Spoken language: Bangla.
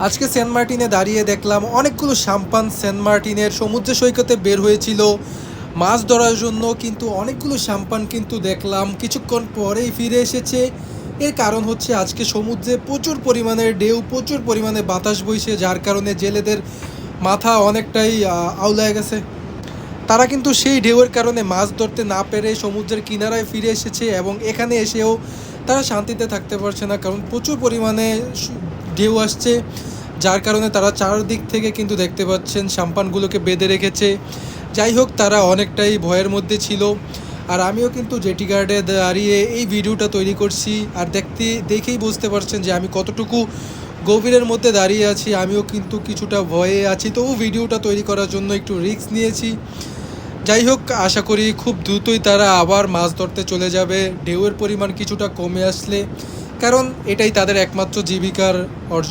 আজকে সেন্ট মার্টিনে দাঁড়িয়ে দেখলাম অনেকগুলো সাম্পান সেন্ট মার্টিনের সমুদ্র সৈকতে বের হয়েছিল। মাছ ধরার জন্য কিন্তু অনেকগুলো সাম্পান কিন্তু দেখলাম। কিছুক্ষণ পরেই ফিরে এসেছে। এর কারণ হচ্ছে আজকে সমুদ্রে প্রচুর পরিমাণে ঢেউ, প্রচুর পরিমাণে বাতাস বইছে, যার কারণে জেলেদের মাথা অনেকটাই আউলায় গেছে। তারা কিন্তু সেই ঢেউয়ের কারণে মাছ ধরতে না পেরে সমুদ্রের কিনারায় ফিরে এসেছে এবং এখানে এসেও তারা শান্তিতে থাকতে পারছে না, কারণ প্রচুর পরিমাণে ঢেউ আসছে, যার কারণে তারা চারদিক থেকে কিন্তু দেখতে পাচ্ছেন সাম্পানগুলোকে বেঁধে রেখেছে। যাই হোক, তারা অনেকটাই ভয়ের মধ্যে ছিল। আর আমিও কিন্তু জেটি গার্ডে দাঁড়িয়ে এই ভিডিওটা তৈরি করছি। আর দেখতে, দেখেই বুঝতে পারছেন যে আমি কতটুকু গভীরের মধ্যে দাঁড়িয়ে আছি। আমিও কিন্তু কিছুটা ভয়ে আছি। তবু ভিডিওটা তৈরি করার জন্য একটু রিস্ক নিয়েছি। যাই হোক, আশা করি খুব দ্রুতই তারা আবার মাছ ধরতে চলে যাবে। ঢেউয়ের পরিমাণ কিছুটা কমে আসলে। কারণ এটাই তাদের একমাত্র জীবিকার অর্জন।